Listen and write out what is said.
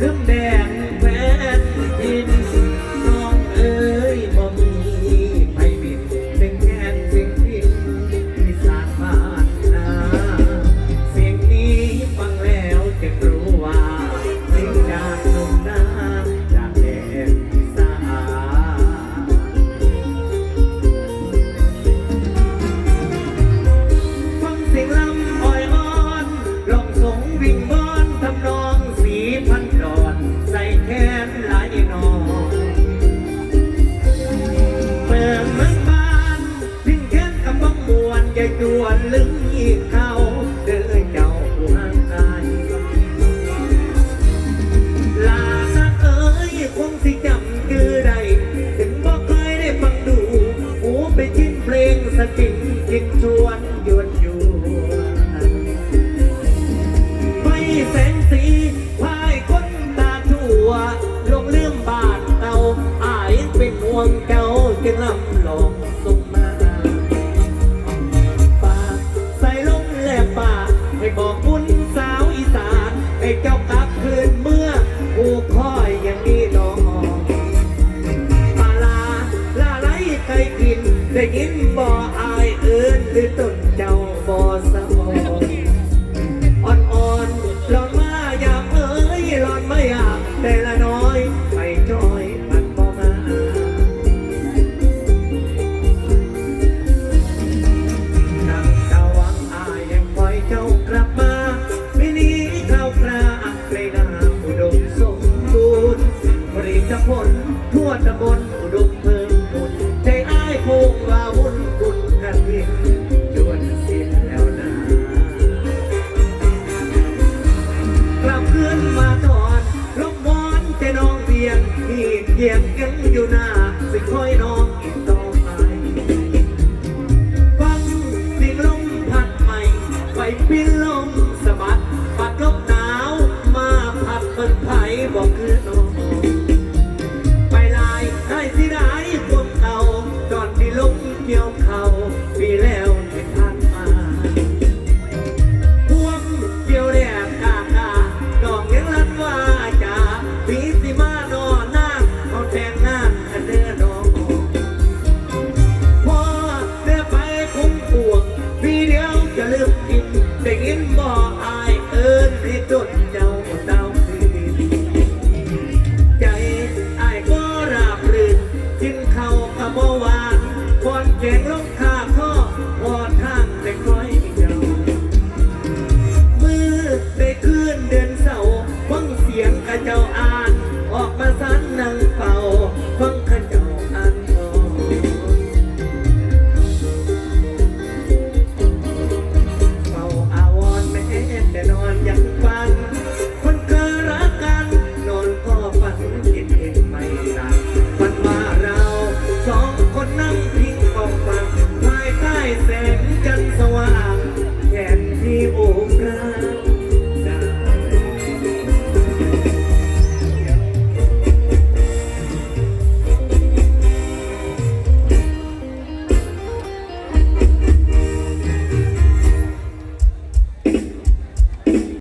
ถึงแด ติงกินชวนยวนยวนไม่แสงสีพายคนตาทั่วลงเลืมบานเก่าอายเป็นห่วงเก่าจึงลำลงส่งมาปากใส่ลงแลบปากให้บอกคุณสาวอีสานให้เจ้ากลับคืนเมื่อผูกคอยอย่างนี้น้องปลาลาลาไหลเคยกินได้ยิน ผลทั่วตำบลอุดมเพิ่มบุใจอ้ายคงว่าวุ่นบุญกันเองจวนสิ้นแล้วนะ กลับเพื่อนมาตอนลงบอนแต่น้องเบียงมีเพียงกันอยู่หน้าสิคอยน้องอีกต่อ